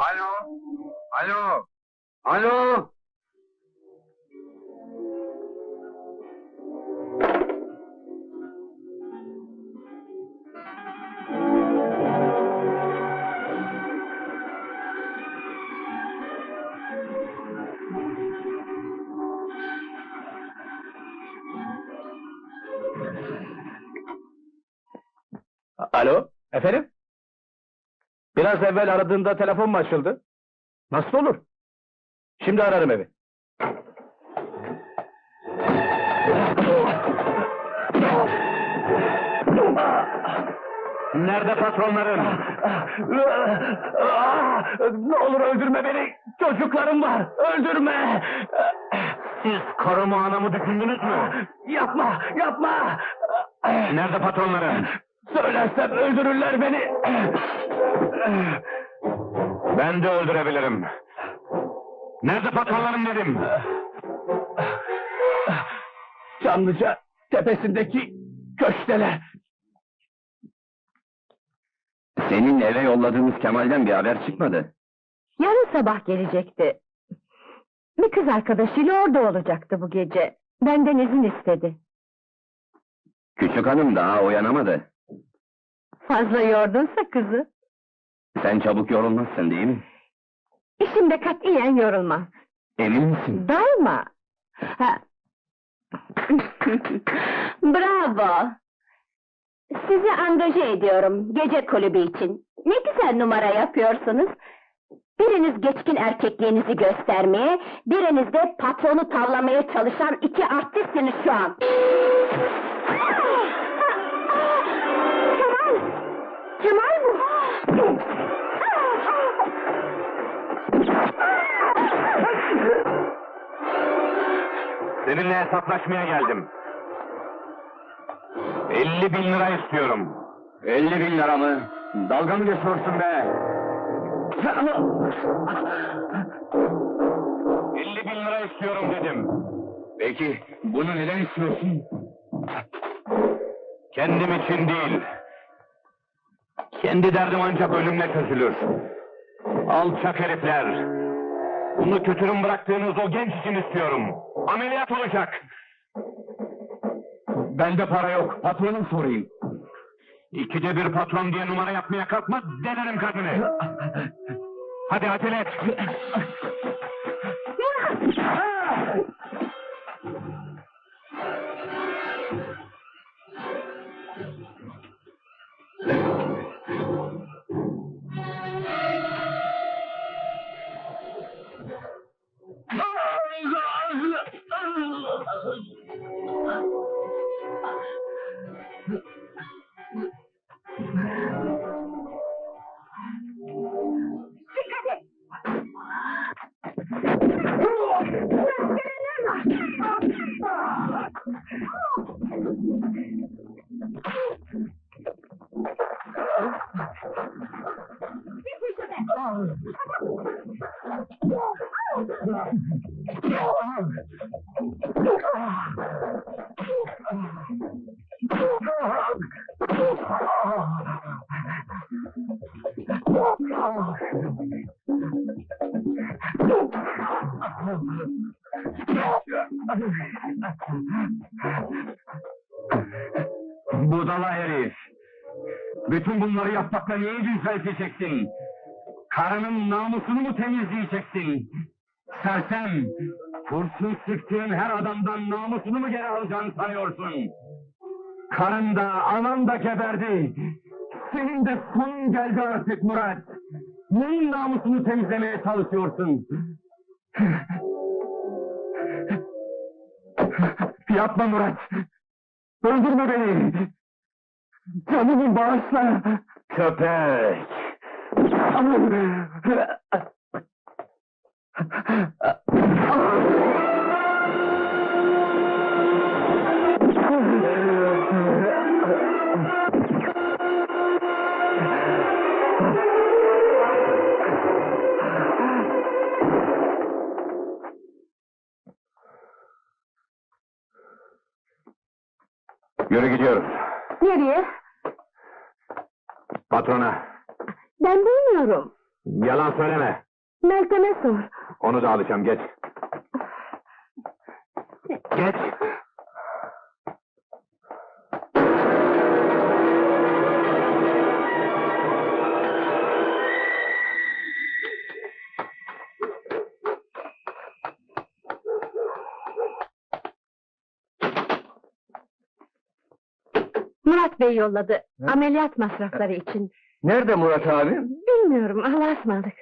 Hello hello hello hello F F Biraz evvel aradığında telefon mu açıldı? Nasıl olur? Şimdi ararım evi. Nerede patronların? ne olur öldürme beni! Çocuklarım var! Öldürme! Siz karımı anamı düşündünüz mü? Yapma! Yapma! Nerede patronların? Söylersem öldürürler beni. Ben de öldürebilirim. Nerede patronlarım dedim. Çamlıca tepesindeki köşteler. Senin eve yolladığımız Kemal'den bir haber çıkmadı. Yarın sabah gelecekti. Bir kız arkadaşıyla orada olacaktı bu gece. Benden izin istedi. Küçük hanım daha uyanamadı. Fazla yordunsa kızı. Sen çabuk yorulmazsın değil mi? İşimde katiyen yorulmam. Emin misin? Dalma. Ha. Bravo. Sizi angaje ediyorum gece kulübü için. Ne güzel numara yapıyorsunuz. Biriniz geçkin erkekliğinizi göstermeye, biriniz de patronu tavlamaya çalışan iki artistsiniz şu an. Seninle hesaplaşmaya geldim. 50 bin lira istiyorum. 50 bin lira mı? Dalga mı geçiyorsun be? 50 bin lira istiyorum dedim. Peki, bunu neden istiyorsun? Kendim için değil. Kendi derdim ancak ölümle çözülür. Alçak herifler. Bunu kötürüm bıraktığınız o genç için istiyorum. Ameliyat olacak. Bende para yok, patronum sorayım. İkide bir patron diye numara yapmaya kalkma, delerim kadını. Hadi acele et. Oh, Budala herif! Bütün bunları yapmakla neyi düzelteceksin? Karının namusunu mu temizleyeceksin? Sersem! Kurşun sıktığın her adamdan namusunu mu geri alacağını sanıyorsun? Karın da, anan da geberdi. Senin de sonun geldi artık Murat. Neyin namusunu temizlemeye çalışıyorsun? Yapma Murat! Öldürme beni! Canımı bağışla! Köpek! Yürü gidiyoruz. Nereye? Patrona. Ben bilmiyorum. Yalan söyleme. Meltem'e sor. Onu da alacağım, geç. Geç. Murat Bey yolladı. Ameliyat masrafları için. Nerede Murat abi? Bilmiyorum, Allah'a ısmarladık.